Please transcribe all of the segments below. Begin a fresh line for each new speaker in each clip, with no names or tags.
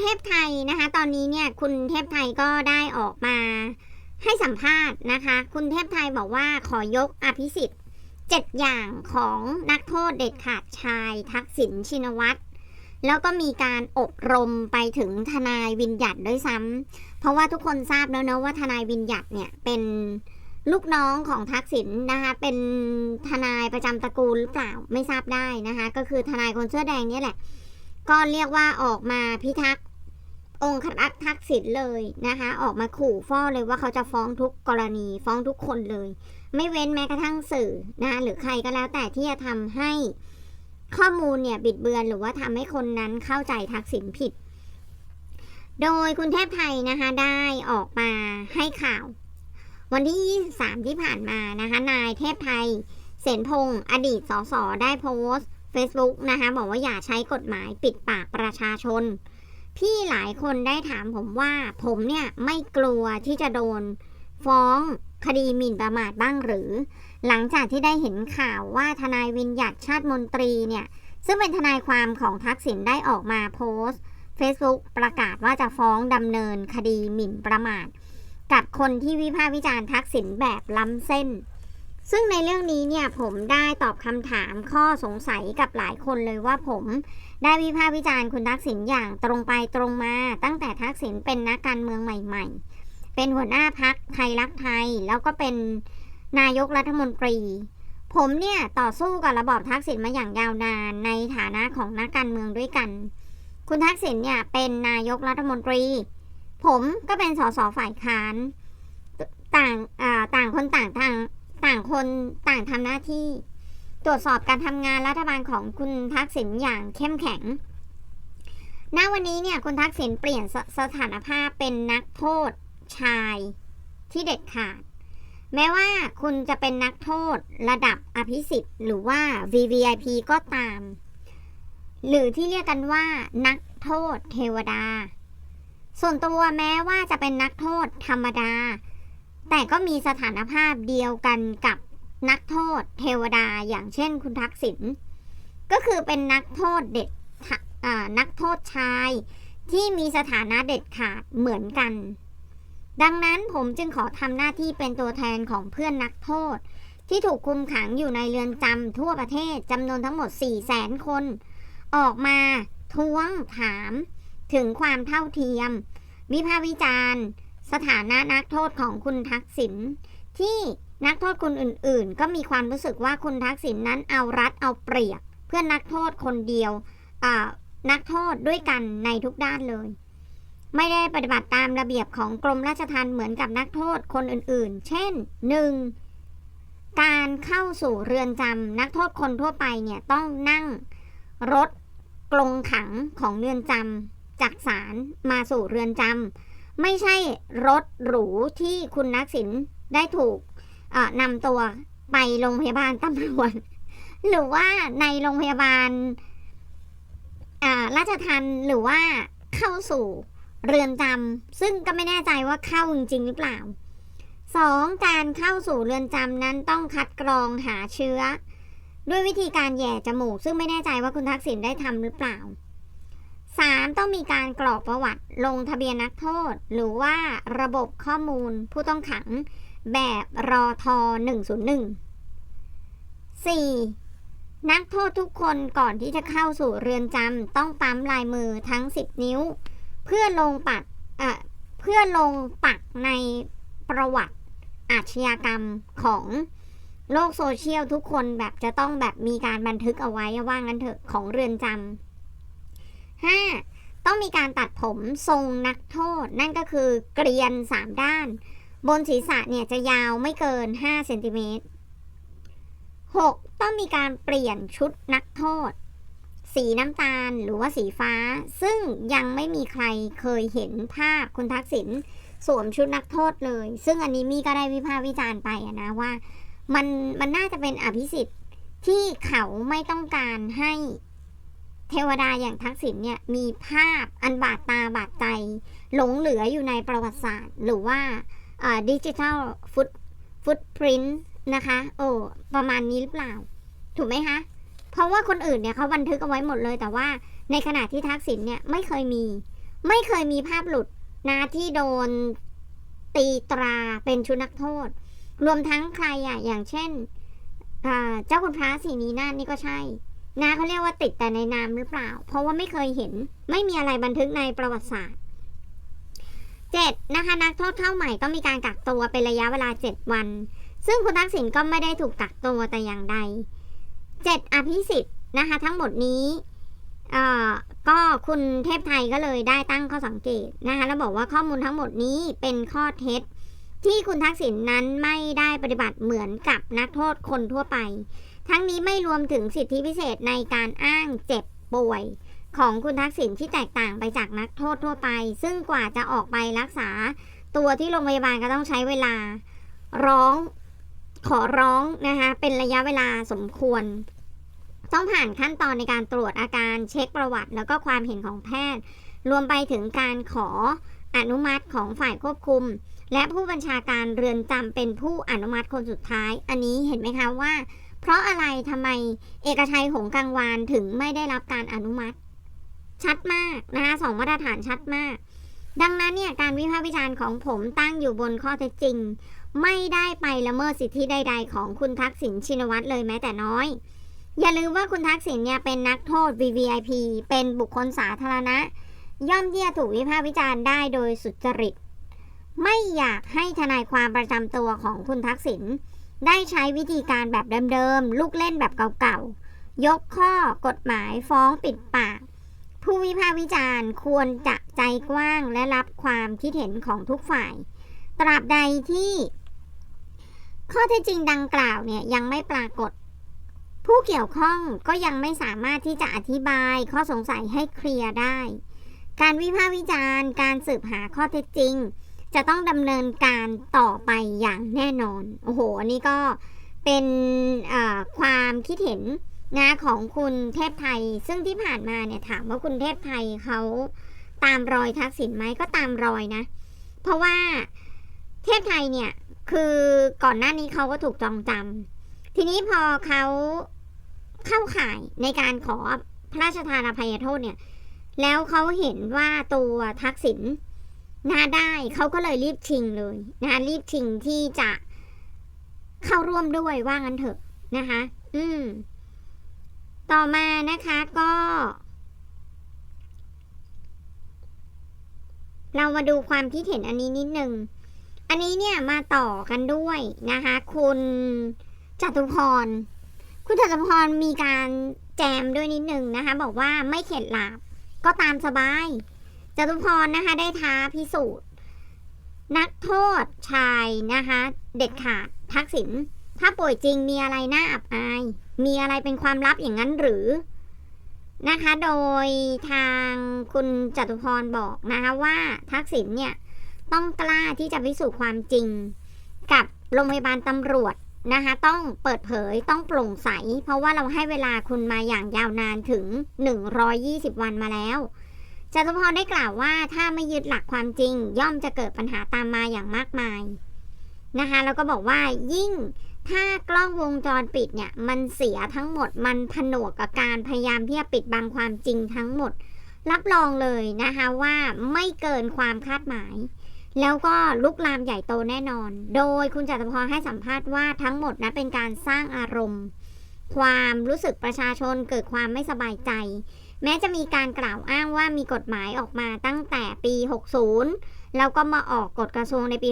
เทพไทยนะคะ ตอนนี้เนี่ยคุณเทพไทยก็ได้ออกมาให้สัมภาษณ์นะคะ คุณเทพไทยบอกว่าขอยกอภิสิทธิ์เจ็ดอย่างของนักโทษเด็ดขาดชายทักษิณชินวัตรแล้วก็มีการอบรมไปถึงทนายวินยัดด้วยซ้ำเพราะว่าทุกคนทราบแล้วเนะว่าทนายวินยัดเนี่ยเป็นลูกน้องของทักษิณนะคะ เป็นทนายประจำตระกูลหรือเปล่าไม่ทราบได้นะคะ ก็คือทนายคนเสื้อแดงนี่แหละ ก็เรียกว่าออกมาพิทักษ์ องค์รักษ์ทักษิณเลยนะคะ ออกมาขู่ฟ้อเลยว่าเขาจะฟ้องทุกกรณีฟ้องทุกคนเลย ไม่เว้นแม้กระทั่งสื่อนะหรือใครก็แล้วแต่ที่จะทำให้ข้อมูลเนี่ยบิดเบือนหรือว่าทำให้คนนั้นเข้าใจทักษิณผิด โดยคุณเทพไทยนะคะได้ออกมาให้ข่าว วันที่ 23 ที่ผ่านมานะคะนายเทพไทย เสนพงศ์อดีตสสได้โพสต์ Facebook นะคะบอกว่าอย่าใช้กฎหมายปิดปากประชาชน พี่หลายคนได้ถามผมว่า ผมเนี่ยไม่กลัวที่จะโดน ฟ้องคดีหมิ่นประมาทบ้างหรือ หลังจากที่ได้เห็นข่าวว่าทนายวินยัดชาติมนตรีเนี่ย ซึ่งเป็นทนายความของทักษิณได้ออกมาโพสต์ Facebook ประกาศว่าจะฟ้องดำเนินคดีหมิ่นประมาท กับคนที่วิพากษ์วิจารณ์ทักษิณแบบล้ำเส้น ซึ่งในเรื่องนี้เนี่ยผมได้ตอบคำถามข้อสงสัยกับหลายคนเลยว่าผมได้วิพากษ์วิจารณ์คุณทักษิณอย่างตรงไปตรงมา ตั้งแต่ทักษิณเป็นนักการเมืองใหม่ ๆ เป็นหัวหน้าพักไทยรักไทย แล้วก็เป็นนายกรัฐมนตรี ผมเนี่ยต่อสู้กับระบอบทักษิณมาอย่างยาวนานในฐานะของนักการเมืองด้วยกัน คุณทักษิณเนี่ยเป็นนายกรัฐมนตรี ผมก็เป็นสสฝ่ายค้าน ต่างต่างคนต่างทาง ต่างคนต่างทำหน้าที่ ตรวจสอบการทำงานรัฐบาลของคุณทักษิณอย่างเข้มแข็ง ณ วันนี้เนี่ยคุณทักษิณเปลี่ยนสสถานภาพเป็นนักโทษชายที่เด็ดขาด แม้ว่าคุณจะเป็นนักโทษระดับอภิสิทธิ์ หรือว่า VVIP ก็ตาม หรือที่เรียกกันว่านักโทษเทวดา ส่วนตัวแม้ว่าจะเป็นนักโทษธรรมดา แต่ก็มีสถานภาพเดียวกันกับนักโทษเทวดาอย่างเช่นคุณทักษิณก็คือเป็นนักโทษเด็ดนักโทษชายที่มีสถานะเด็ดขาดเหมือนกัน ดังนั้นผมจึงขอทำหน้าที่เป็นตัวแทนของเพื่อนนักโทษ ที่ถูกคุมขังอยู่ในเรือนจำทั่วประเทศจำนวนทั้งหมด 4 0 0แสนคน ออกมาท้วงถาม ถึงความเท่าเทียม วิพากษ์วิจารณ์ สถานะนักโทษของคุณทักษิณที่นักโทษคนอื่นๆ ก็มีความรู้สึกว่าคุณทักษิณนั้นเอารัดเอาเปรียบ เพื่อนนักโทษคนเดียวนักโทษด้วยกันในทุกด้านเลย ไม่ได้ปฏิบัติตามระเบียบของกรมราชทัณฑ์เหมือนกับนักโทษคนอื่นๆ เช่น 1. การเข้าสู่เรือนจำนักโทษคนทั่วไปเนี่ยต้องนั่งรถกรงขังของเรือนจำจากศาลมาสู่เรือนจำ ไม่ใช่รถหรูที่คุณนักสินได้ถูกนำตัวไปโรงพยาบาลตำรวจหรือว่าในโรงพยาบาลราชทันหรือว่าเข้าสู่เรือนจำซึ่งก็ไม่แน่ใจว่าเข้าจริงหรือเปล่าสองการเข้าสู่เรือนจำนั้นต้องคัดกรองหาเชื้อ ด้วยวิธีการแย่จมูก ซึ่งไม่แน่ใจว่าคุณทักษิณได้ทำหรือเปล่า 3. ต้องมีการกรอกประวัติลงทะเบียนนักโทษ หรือว่าระบบข้อมูลผู้ต้องขังแบบรอทอ101 4. นักโทษทุกคนก่อนที่จะเข้าสู่เรือนจำต้องปั๊มลายมือทั้ง 10 นิ้ว เพื่อลงปักเอ่อเพื่อลงปักในประวัติอาชญากรรมของโลกโซเชียลทุกคนแบบจะต้องแบบมีการบันทึกเอาไว้ว่างั้นเถอะของเรือนจำ 5. ต้องมีการตัดผมทรงนักโทษ นั่นก็คือเกรียน 3 ด้าน บนศีรษะเนี่ยจะยาวไม่เกิน5เซนติเมตร 6. ต้องมีการเปลี่ยนชุดนักโทษ สีน้ำตาลหรือว่าสีฟ้า ซึ่งยังไม่มีใครเคยเห็นภาพคุณทักษิณสวมชุดนักโทษเลย ซึ่งอันนี้มีก็ได้วิพากษ์วิจารณ์ไปนะว่า มันมันน่าจะเป็นอภิสิทธิ์ที่เขาไม่ต้องการให้ เทวดาอย่างทักษิณเนี่ยมีภาพอันบาดตาบาดใจ หลงเหลืออยู่ในประวัติศาสตร์ หรือว่าดิจิทัลฟุตฟุตพริ้นนะคะ โอ้ประมาณนี้หรือเปล่า ถูกไหมคะ เพราะว่าคนอื่นเนี่ยเขาบันทึกเอาไว้หมดเลย แต่ว่าในขณะที่ทักษิณเนี่ยไม่เคยมี ไม่เคยมีภาพหลุดนะที่โดนตีตราเป็นชุดนักโทษ รวมทั้งใครอะอย่างเช่นเจ้าคุณพระสีนีนาฏนี่ก็ใช่ นะเขาเรียกว่าติดแต่ในนามหรือเปล่า เพราะว่าไม่เคยเห็น ไม่มีอะไรบันทึกในประวัติศาสตร์เจ็ดนะคะนักโทษเข้าใหม่ต้องมีการกักตัวเป็นระยะเวลาเจ็ดวัน ซึ่งคุณทักษิณก็ไม่ได้ถูกกักตัวแต่อย่างใดเจ็ดอภิสิทธิ์นะคะทั้งหมดนี้เอ่อก็คุณเทพไทยก็เลยได้ตั้งข้อสังเกตนะคะแล้วบอกว่าข้อมูลทั้งหมดนี้เป็นข้อเท็จ ที่คุณทักษิณนนั้นไม่ได้ปฏิบัติเหมือนกับนักโทษคนทั่วไป ทั้งนี้ไม่รวมถึงสิทธิพิเศษในการอ้างเจ็บป่วย ของคุณทักษิณที่แตกต่างไปจากนักโทษทั่วไป ซึ่งกว่าจะออกไปรักษา ตัวที่โรงพยาบาลก็ต้องใช้เวลา ร้องขอร้องนะคะเป็นระยะเวลาสมควร ต้องผ่านขั้นตอนในการตรวจอาการเช็คประวัติ แล้วก็ความเห็นของแพทย์ รวมไปถึงการขออนุมัติของฝ่ายควบคุม และผู้บัญชาการเรือนจำเป็นผู้อนุมัติคนสุดท้าย อันนี้เห็นไหมคะว่า เพราะอะไรทำไมเอกชัยหงกังวานถึงไม่ได้รับการอนุมัติ ชัดมากนะคะสองมาตรฐานชัดมาก ดังนั้นเนี่ยการวิพากษ์วิจารณ์ของผมตั้งอยู่บนข้อเท็จจริง ไม่ได้ไปละเมิดสิทธิใด ๆ ของคุณทักษิณชินวัตรเลยแม้แต่น้อย อย่าลืมว่าคุณทักษิณเนี่ยเป็นนักโทษ VVIP เป็นบุคคลสาธารณะ ย่อมที่จะถูกวิพากษ์วิจารณ์ได้โดยสุจริต ไม่อยากให้ทนายความประจำตัวของคุณทักษิณ ได้ใช้วิธีการแบบเดิมๆ ลูกเล่นแบบเก่าๆ ยกข้อกฎหมายฟ้องปิดปาก ผู้วิพากษ์วิจารณ์ควรจะใจกว้างและรับความคิดเห็นของทุกฝ่าย ตราบใดที่ ข้อเท็จจริงดังกล่าวเนี่ยยังไม่ปรากฏ ผู้เกี่ยวข้องก็ยังไม่สามารถที่จะอธิบายข้อสงสัยให้เคลียร์ได้ การวิพากษ์วิจารณ์ การสืบหาข้อเท็จจริง จะต้องดำเนินการต่อไปอย่างแน่นอน โอ้โห อันนี้ก็เป็นความคิดเห็นนะของคุณเทพไทย ซึ่งที่ผ่านมาเนี่ยถามว่าคุณเทพไทยเขาตามรอยทักษิณไหมก็ตามรอยนะ เพราะว่าเทพไทยเนี่ยคือก่อนหน้านี้เขาก็ถูกจองจำทีนี้พอเขาเข้าข่ายในการขอพระราชทานอภัยโทษเนี่ย แล้วเขาเห็นว่าตัวทักษิณ นาได้เขาก็เลยรีบชิงเลยนะคะรีบชิงที่จะเข้าร่วมด้วยว่างั้นเถอะนะคะ อืม ต่อมานะคะก็ เรามาดูความคิดเห็นอันนี้นิดนึง อันนี้เนี่ยมาต่อกันด้วยนะคะ คุณจตุพร คุณจตุพรมีการแจมด้วยนิดนึงนะคะ บอกว่าไม่เข็ดหลาบก็ตามสบาย จตุพรนะคะได้ท้าพิสูจน์ นักโทษชายนะคะ เด็ดขาดทักษิณถ้าป่วยจริงมีอะไรน่าอับอาย มีอะไรเป็นความลับอย่างนั้นหรือนะคะ โดยทางคุณจตุพรบอกนะคะว่าทักษิณเนี่ยต้องกล้าที่จะพิสูจน์ความจริง กับโรงพยาบาลตำรวจนะคะต้องเปิดเผยต้องโปร่งใส เพราะว่าเราให้เวลาคุณมาอย่างยาวนานถึง 120 วันมาแล้ว จตุพรได้กล่าวว่าถ้าไม่ยึดหลักความจริง ย่อมจะเกิดปัญหาตามมาอย่างมากมายนะคะแล้วก็บอกว่ายิ่งถ้ากล้องวงจรปิดเนี่ย มันเสียทั้งหมดมันผนวกกับการพยายามที่จะปิดบังความจริงทั้งหมด รับรองเลยนะคะว่าไม่เกินความคาดหมาย แล้วก็ลุกลามใหญ่โตแน่นอน โดยคุณจตุพรให้สัมภาษณ์ว่าทั้งหมดนะเป็นการสร้างอารมณ์ ความรู้สึกประชาชนเกิดความไม่สบายใจ แม้จะมีการกล่าวอ้างว่ามีกฎหมายออกมาตั้งแต่ปี 60 แล้วก็มาออกกฎกระทรวงในปี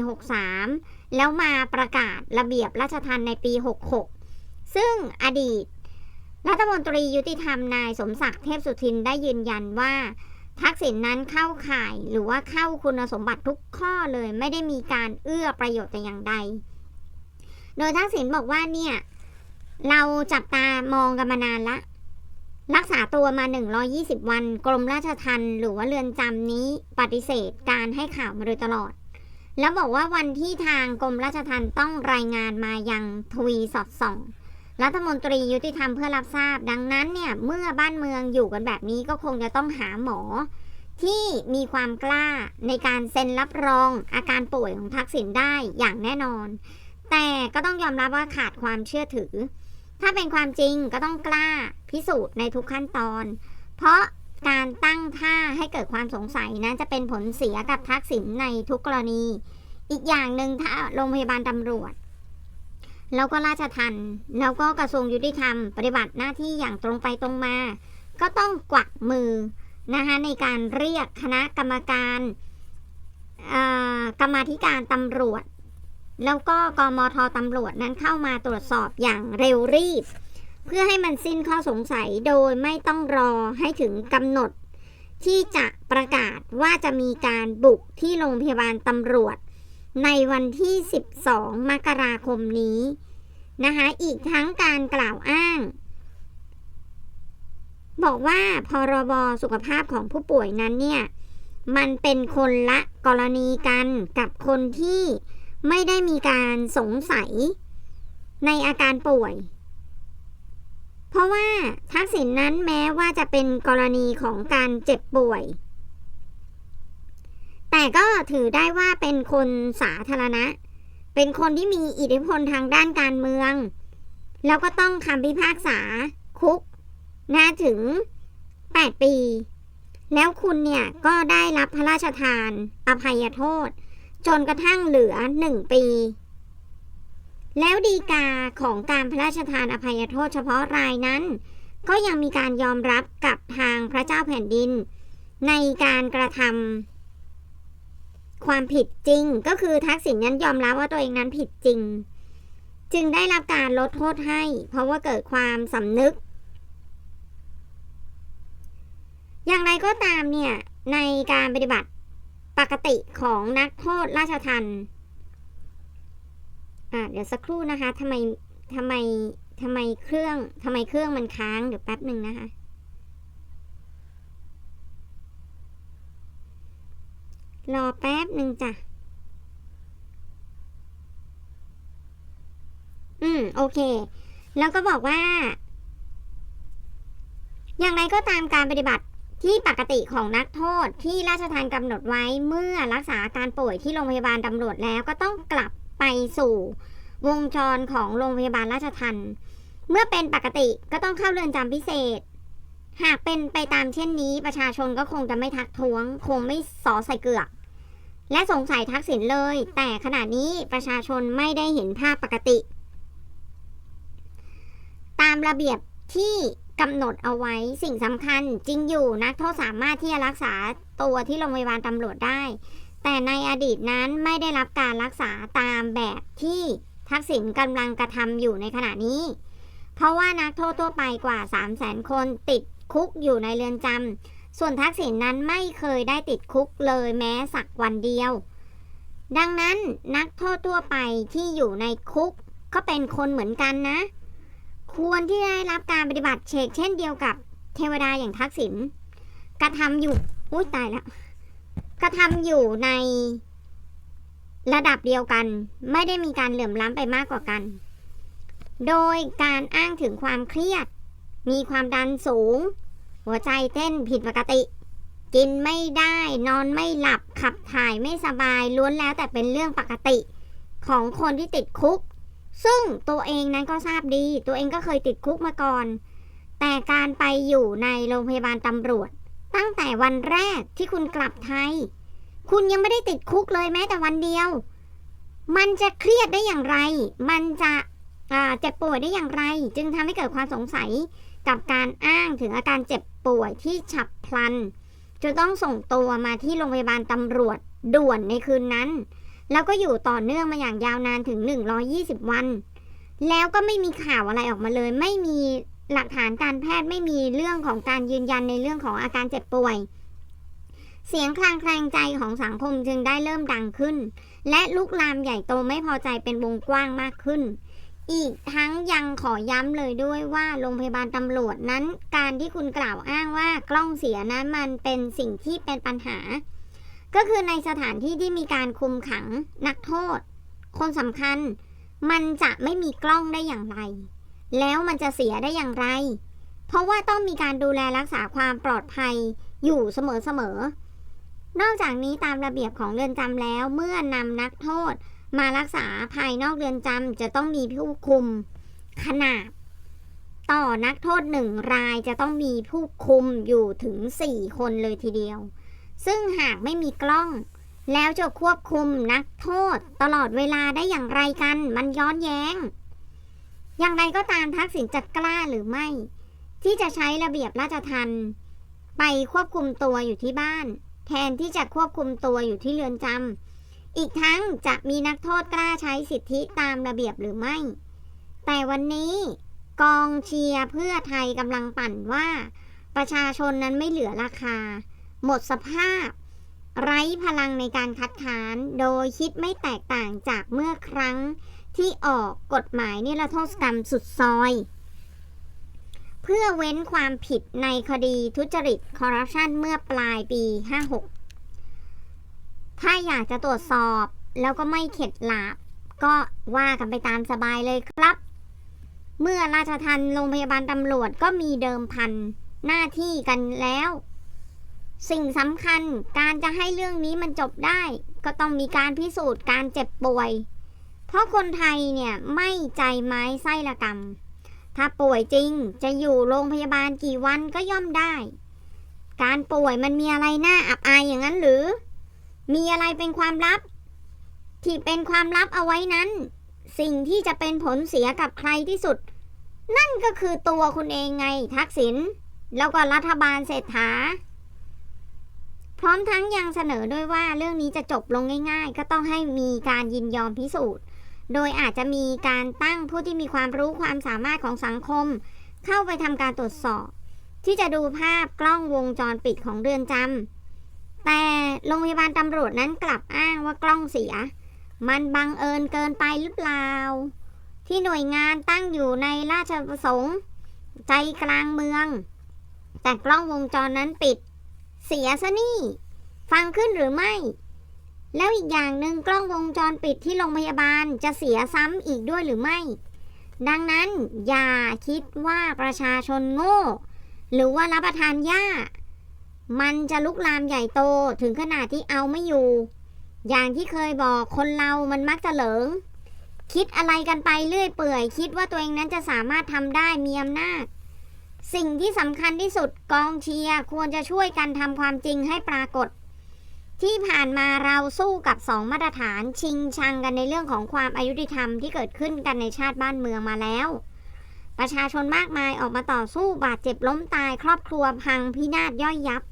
63 แล้วมาประกาศระเบียบราชทัณฑ์ในปี 66 ซึ่งอดีต รัฐมนตรียุติธรรมนายสมศักดิ์เทพสุทินได้ยืนยันว่า ทักษิณนนั้นเข้าข่ายหรือว่าเข้าคุณสมบัติทุกข้อเลยไม่ได้มีการเอื้อประโยชน์แต่อย่างใด โดยทักษิณบอกว่าเนี่ยเราจับตามองกันมานานละ รักษาตัวมา 120 วัน กรมราชทัณฑ์หรือว่าเรือนจำนี้ปฏิเสธการให้ข่าวมาโดยตลอด แล้วบอกว่าวันที่ทางกรมราชทัณฑ์ต้องรายงานมายังทวีสอดส่องรัฐมนตรียุติธรรมเพื่อรับทราบ ดังนั้นเนี่ยเมื่อบ้านเมืองอยู่กันแบบนี้ก็คงจะต้องหาหมอ ที่มีความกล้าในการเซ็นรับรองอาการป่วยของทักษิณได้อย่างแน่นอน แต่ก็ต้องยอมรับว่าขาดความเชื่อถือ ถ้าเป็นความจริงก็ต้องกล้าพิสูจน์ในทุกขั้นตอน เพราะการตั้งท่าให้เกิดความสงสัยนั้นจะเป็นผลเสียกับทักษิณในทุกกรณี อีกอย่างหนึ่งถ้าโรงพยาบาลตำรวจ แล้วก็ราชทัณฑ์แล้วก็กระทรวงยุติธรรม ปฏิบัติหน้าที่อย่างตรงไปตรงมา ก็ต้องกวักมือนะคะในการเรียกคณะกรรมการกรรมาธิการตำรวจ แล้วก็กมทตำรวจนั้นเข้ามาตรวจสอบอย่างเร็วรีบ เพื่อให้มันสิ้นข้อสงสัยโดยไม่ต้องรอให้ถึงกำหนด ที่จะประกาศว่าจะมีการบุกที่โรงพยาบาลตำรวจ ในวันที่ 12 มกราคมนี้นะคะอีกทั้งการกล่าวอ้าง บอกว่าพรบสุขภาพของผู้ป่วยนั้นเนี่ย มันเป็นคนละกรณีกันกับคนที่ ไม่ได้มีการสงสัยในอาการป่วย เพราะว่าทักษิณนนั้นแม้ว่าจะเป็นกรณีของการเจ็บป่วย แต่ก็ถือได้ว่าเป็นคนสาธารณะ เป็นคนที่มีอิทธิพลทางด้านการเมือง แล้วก็ต้องคำพิพากษาคุกนะถึง 8 ปี แล้วคุณเนี่ยก็ได้รับพระราชทาน อภัยโทษ จนกระทั่งเหลือ 1 ปี แล้วดีกาของการพระราชทานอภัยโทษเฉพาะรายนั้น ก็ยังมีการยอมรับกับทางพระเจ้าแผ่นดิน ในการกระทำความผิดจริง ก็คือทักษิณนั้นยอมรับว่าตัวเองนั้นผิดจริง จึงได้รับการลดโทษให้ เพราะว่าเกิดความสำนึก อย่างไรก็ตามเนี่ยในการปฏิบัติ ปกติของนักโทษราชทันอะเดี๋ยวสักครู่นะคะทำไมทำไมทำไมเครื่องทำไมเครื่องมันค้างเดี๋ยวแป๊บหนึ่งนะคะ รอแป๊บหนึ่งจ้ะ อืม โอเค แล้วก็บอกว่า อย่างไรก็ตามการปฏิบัติ ที่ปกติของนักโทษที่ราชทานกำหนดไว้เมื่อรักษาอาการป่วยที่โรงพยาบาลตำรวจแล้วก็ต้องกลับไปสู่วงจรของโรงพยาบาลราชทันเมื่อเป็นปกติก็ต้องเข้าเรือนจำพิเศษ หากเป็นไปตามเช่นนี้ประชาชนก็คงจะไม่ทักท้วง คงไม่สอใส่เกือก และสงสัยทักษิณเลย แต่ขณะนี้ประชาชนไม่ได้เห็นภาพปกติ ตามระเบียบที่ กำหนดเอาไว้สิ่งสำคัญจริงอยู่นักโทษสามารถที่จะรักษาตัวที่โรงพยาบาลตำรวจได้ แต่ในอดีตนั้นไม่ได้รับการรักษาตามแบบที่ทักษิณกำลังกระทำอยู่ในขณะนี้ เพราะว่านักโทษทั่วไปกว่า 3 0 0แสนคนติดคุกอยู่ในเรือนจำส่วนทักษิณนั้นไม่เคยได้ติดคุกเลยแม้สักวันเดียว ดังนั้นนักโทษทั่วไปที่อยู่ในคุกก็เป็นคนเหมือนกันนะ ควรที่ได้รับการปฏิบัติเชกเช่นเดียวกับเทวดาอย่างทักษิณกระทำอยู่อุ้ยตายแล้วกระทำอยู่ในระดับเดียวกัน ไม่ได้มีการเหลื่อมล้ำไปมากกว่ากัน โดยการอ้างถึงความเครียด มีความดันสูง หัวใจเต้นผิดปกติ กินไม่ได้นอนไม่หลับขับถ่ายไม่สบายล้วนแล้วแต่เป็นเรื่องปกติ ของคนที่ติดคุก ซึ่งตัวเองนั้นก็ทราบดี ตัวเองก็เคยติดคุกมาก่อน แต่การไปอยู่ในโรงพยาบาลตำรวจ ตั้งแต่วันแรกที่คุณกลับไทย คุณยังไม่ได้ติดคุกเลยแม้แต่วันเดียว มันจะเครียดได้อย่างไร มันจะเจ็บป่วยได้อย่างไร จึงทำให้เกิดความสงสัยกับการอ้างถึงอาการเจ็บป่วยที่ฉับพลันจนต้องส่งตัวมาที่โรงพยาบาลตำรวจด่วนในคืนนั้น แล้วก็อยู่ต่อเนื่องมาอย่างยาวนานถึง 120 วัน แล้วก็ไม่มีข่าวอะไรออกมาเลย ไม่มีหลักฐานการแพทย์ไม่มีเรื่องของการยืนยันในเรื่องของอาการเจ็บป่วย เสียงคลางแคลงใจของสังคมจึงได้เริ่มดังขึ้น และลุกลามใหญ่โตไม่พอใจเป็นวงกว้างมากขึ้น อีกทั้งยังขอย้ำเลยด้วยว่าโรงพยาบาลตำรวจนั้น การที่คุณกล่าวอ้างว่ากล้องเสียนั้นมันเป็นสิ่งที่เป็นปัญหา ก็คือในสถานที่ที่มีการคุมขังนักโทษ คนสำคัญ มันจะไม่มีกล้องได้อย่างไร แล้วมันจะเสียได้อย่างไร เพราะว่าต้องมีการดูแลรักษาความปลอดภัยอยู่เสมอๆ นอกจากนี้ตามระเบียบของเรือนจำแล้ว เมื่อนำนักโทษ มารักษาภายนอกเรือนจำจะต้องมีผู้คุมขนาด ต่อนักโทษหนึ่งรายจะต้องมีผู้คุมอยู่ถึง 4 คนเลยทีเดียว ซึ่งหากไม่มีกล้อง แล้วจะควบคุมนักโทษตลอดเวลาได้อย่างไรกันมันย้อนแย้ง อย่างไรก็ตามทักษิณจะกล้าหรือไม่ ที่จะใช้ระเบียบราชทัณฑ์ไปควบคุมตัวอยู่ที่บ้าน แทนที่จะควบคุมตัวอยู่ที่เรือนจำอีกทั้งจะมีนักโทษกล้าใช้สิทธิตามระเบียบหรือไม่ แต่วันนี้กองเชียร์เพื่อไทยกำลังปั่นว่า ประชาชนนั้นไม่เหลือราคา หมดสภาพ ไร้พลังในการคัดค้าน โดยคิดไม่แตกต่างจากเมื่อครั้งที่ออกกฎหมายนิรโทษกรรมสุดซอย เพื่อเว้นความผิดในคดีทุจริตคอร์รัปชันเมื่อปลายปี 56 ถ้าอยากจะตรวจสอบแล้วก็ไม่เข็ดหลาบ ก็ว่ากันไปตามสบายเลยครับ เมื่อราชทันโรงพยาบาลตำรวจก็มีเดิมพันหน้าที่กันแล้ว สิ่งสำคัญการจะให้เรื่องนี้มันจบได้ ก็ต้องมีการพิสูจน์การเจ็บป่วย เพราะคนไทยเนี่ยไม่ใจไม้ไส้ละกรรม ถ้าป่วยจริงจะอยู่โรงพยาบาลกี่วันก็ย่อมได้ การป่วยมันมีอะไรน่าอับอายอย่างนั้นหรือ มีอะไรเป็นความลับ ที่เป็นความลับเอาไว้นั้น สิ่งที่จะเป็นผลเสียกับใครที่สุด นั่นก็คือตัวคุณเองไงทักษิณแล้วก็รัฐบาลเศรษฐา ร้อมทั้งยังเสนอด้วยว่าเรื่องนี้จะจบลงง่าย ๆ ก็ต้องให้มีการยินยอมพิสูจน์ โดยอาจจะมีการตั้งผู้ที่มีความรู้ความสามารถของสังคม เข้าไปทำการตรวจสอบ ที่จะดูภาพกล้องวงจรปิดของเรือนจำแต่โรงพยาบาลตำรวจนั้นกลับอ้างว่ากล้องเสีย มันบังเอิญเกินไปหรือเปล่า ที่หน่วยงานตั้งอยู่ในราชประสงค์ ใจกลางเมือง แต่กล้องวงจรนั้นปิด เสียซะนี่ ฟังขึ้นหรือไม่ แล้วอีกอย่างหนึ่งกล้องวงจรปิดที่โรงพยาบาลจะเสียซ้ำอีกด้วยหรือไม่ ดังนั้นอย่าคิดว่าประชาชนโง่ หรือว่ารับประทานยามันจะลุกลามใหญ่โตถึงขนาดที่เอาไม่อยู่ อย่างที่เคยบอกคนเรามันมักจะเหลิง คิดอะไรกันไปเรื่อยเปื่อย คิดว่าตัวเองนั้นจะสามารถทำได้มีอำนาจ สิ่งที่สำคัญที่สุดกองเชียร์ควรจะช่วยกันทำความจริงให้ปรากฏ ที่ผ่านมาเราสู้กับสองมาตรฐานชิงชังกันในเรื่องของความอายุติธรรมที่เกิดขึ้นกันในชาติบ้านเมืองมาแล้ว ประชาชนมากมายออกมาต่อสู้บาดเจ็บล้มตายครอบครัวพังพินาศย่อยยับ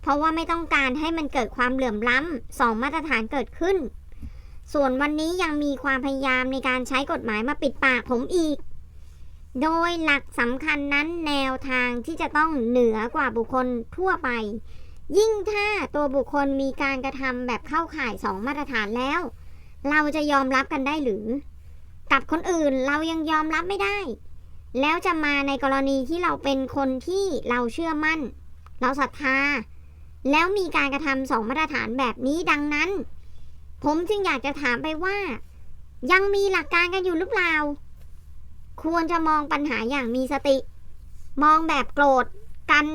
เพราะว่าไม่ต้องการให้มันเกิดความเหลื่อมล้ำสองมาตรฐานเกิดขึ้น ส่วนวันนี้ยังมีความพยายามในการใช้กฎหมายมาปิดปากผมอีก โดยหลักสำคัญนั้นแนวทางที่จะต้องเหนือกว่าบุคคลทั่วไป ยิ่งถ้าตัวบุคคลมีการกระทำแบบเข้าข่ายสองมาตรฐานแล้ว เราจะยอมรับกันได้หรือ กับคนอื่นเรายังยอมรับไม่ได้ แล้วจะมาในกรณีที่เราเป็นคนที่เราเชื่อมั่น เราศรัทธา แล้วมีการกระทำสองมาตรฐานแบบนี้ดังนั้น ผมจึงอยากจะถามไปว่า ยังมีหลักการกันอยู่หรือเปล่า ควรจะมองปัญหาอย่างมีสติ มองแบบโกรธกัน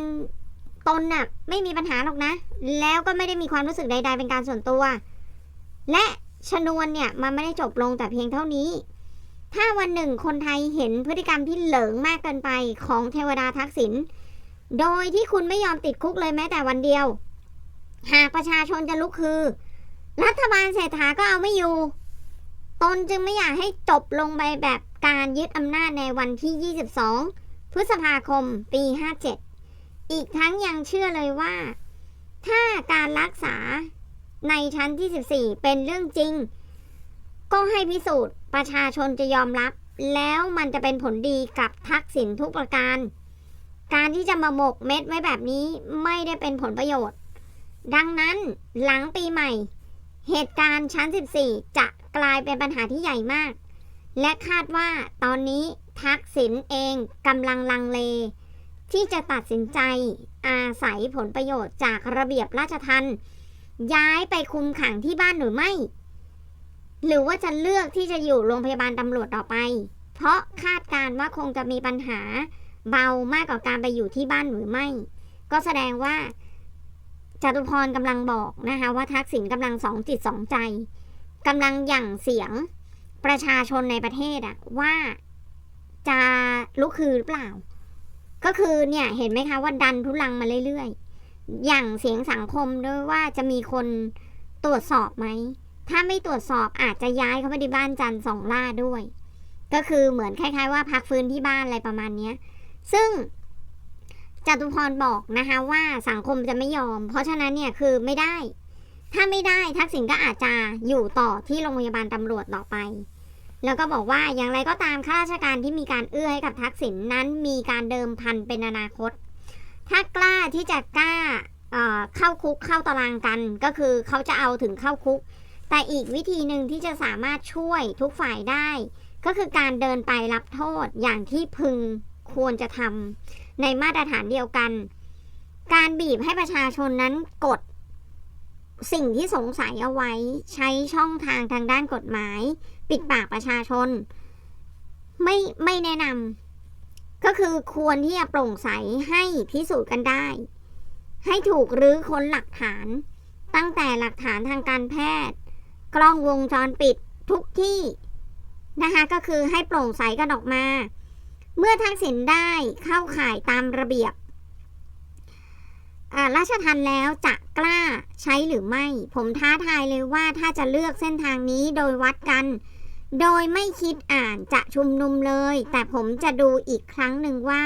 ตนน่ะไม่มีปัญหาหรอกนะ แล้วก็ไม่ได้มีความรู้สึกใด ๆ เป็นการส่วนตัว และชนวนเนี่ยมันไม่ได้จบลงแต่เพียงเท่านี้ ถ้าวันหนึ่งคนไทยเห็นพฤติกรรมที่เหลิงมากเกินไปของเทวดาทักษิณโดยที่คุณไม่ยอมติดคุกเลยแม้แต่วันเดียว หากประชาชนจะลุกคือ รัฐบาลเศรษฐาก็เอาไม่อยู่ ตนจึงไม่อยากให้จบลงไปแบบ การยึดอำนาจในวันที่ 22 พฤษภาคม ปี 57 อีกทั้งยังเชื่อเลยว่า ถ้าการรักษาในชั้นที่ 14 เป็นเรื่องจริง ก็ให้พิสูจน์ประชาชนจะยอมรับ แล้วมันจะเป็นผลดีกับทักษิณทุกประการ การที่จะมาหมกเม็ดไว้แบบนี้ไม่ได้เป็นผลประโยชน์ ดังนั้นหลังปีใหม่ เหตุการณ์ชั้น 14 จะกลายเป็นปัญหาที่ใหญ่มาก และคาดว่าตอนนี้ทักษิณเองกำลังลังเล ที่จะตัดสินใจอาศัยผลประโยชน์จากระเบียบราชทัณฑ์ย้ายไปคุมขังที่บ้านหรือไม่ หรือว่าจะเลือกที่จะอยู่โรงพยาบาลตำรวจต่อไป เพราะคาดการณ์ว่าคงจะมีปัญหาเบามากกว่าการไปอยู่ที่บ้านหรือไม่ ก็แสดงว่าจตุพรกำลังบอกนะคะว่าทักษิณกำลังสองจิตสองใจกำลังหยั่งเสียง ประชาชนในประเทศอะว่าจะลุกคือหรือเปล่า ก็คือเนี่ยเห็นไหมคะว่าดันทุลังมาเรื่อยๆ อย่างเสียงสังคมด้วยว่าจะมีคนตรวจสอบไหม ถ้าไม่ตรวจสอบอาจจะย้ายเข้าไปที่บ้านจันทร์สองล่าด้วย ก็คือเหมือนคล้าย ๆ ว่าพักฟื้นที่บ้านอะไรประมาณเนี้ย ซึ่งจตุพรบอกนะคะว่าสังคมจะไม่ยอม เพราะฉะนั้นเนี่ยคือไม่ได้ ถ้าไม่ได้ทักษิณก็อาจจะอยู่ต่อที่โรงพยาบาลตำรวจต่อไป แล้วก็บอกว่าอย่างไรก็ตามข้าราชการที่มีการเอื้อให้กับทักษิณนั้นมีการเดิมพันเป็นอนาคต ถ้ากล้าที่จะกล้าเเข้าคุกเข้าตารางกัน ก็คือเขาจะเอาถึงเข้าคุก แต่อีกวิธีหนึ่งที่จะสามารถช่วยทุกฝ่ายได้ ก็คือการเดินไปรับโทษอย่างที่พึงควรจะทำในมาตรฐานเดียวกัน การบีบให้ประชาชนนั้นกด สิ่งที่สงสัยเอาไว้ใช้ช่องทางทางด้านกฎหมาย ปิดปากประชาชน ไม่ไม่แนะนำก็คือควรที่จะโปร่งใสให้พิสูจน์กันได้ ให้ถูกรื้อค้นหลักฐาน ตั้งแต่หลักฐานทางการแพทย์ กล้องวงจรปิดทุกที่นะคะก็คือให้โปร่งใสกันออกมา เมื่อทักษิณได้เข้าข่ายตามระเบียบ ราชทันแล้วจะกล้าใช้หรือไม่ ผมท้าทายเลยว่าถ้าจะเลือกเส้นทางนี้โดยวัดกัน โดยไม่คิดอ่านจะชุมนุมเลย แต่ผมจะดูอีกครั้งหนึ่งว่า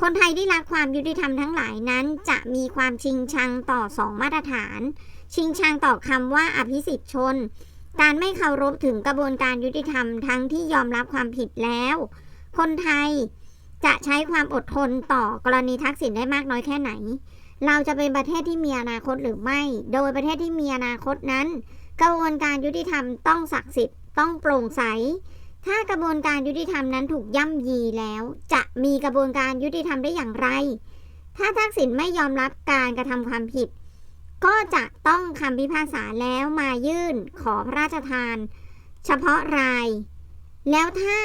คนไทยที่รักความยุติธรรมทั้งหลายนั้น จะมีความชิงชังต่อสองมาตรฐาน ชิงชังต่อคำว่าอภิสิทธิชน การไม่เคารพถึงกระบวนการยุติธรรมทั้งที่ยอมรับความผิดแล้ว คนไทยจะใช้ความอดทนต่อกรณีทักษิณได้มากน้อยแค่ไหน เราจะเป็นประเทศที่มีอนาคตหรือไม่ โดยประเทศที่มีอนาคตนั้น กระบวนการยุติธรรมต้องศักดิ์สิทธิ์ต้องโปร่งใส ถ้ากระบวนการยุติธรรมนั้นถูกย่ำยีแล้ว จะมีกระบวนการยุติธรรมได้อย่างไร ถ้าทักษิณไม่ยอมรับการกระทำความผิด ก็จะต้องคำพิพากษาแล้วมายื่นขอพระราชทาน เฉพาะราย แล้วถ้า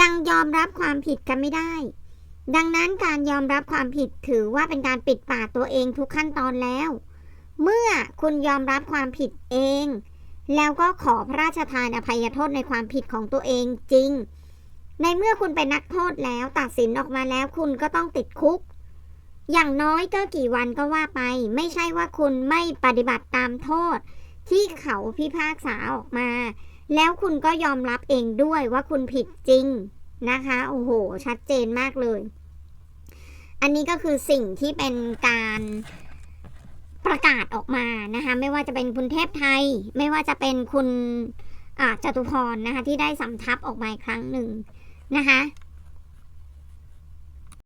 ยังยอมรับความผิดกันไม่ได้ ดังนั้นการยอมรับความผิดถือว่าเป็นการปิดปากตัวเองทุกขั้นตอนแล้ว เมื่อคุณยอมรับความผิดเอง แล้วก็ขอพระราชทานอภัยโทษในความผิดของตัวเองจริง ในเมื่อคุณเป็นนักโทษแล้วตัดสินออกมาแล้วคุณก็ต้องติดคุก อย่างน้อยก็กี่วันก็ว่าไป ไม่ใช่ว่าคุณไม่ปฏิบัติตามโทษ ที่เขาพิพากษาออกมา แล้วคุณก็ยอมรับเองด้วยว่าคุณผิดจริง นะคะ โอ้โห ชัดเจนมากเลย อันนี้ก็คือสิ่งที่เป็นการประกาศออกมานะคะ ไม่ว่าจะเป็นคุณเทพไทย ไม่ว่าจะเป็นคุณจตุพรนะคะ ที่ได้สำทับออกมาอีกครั้งหนึ่งนะคะ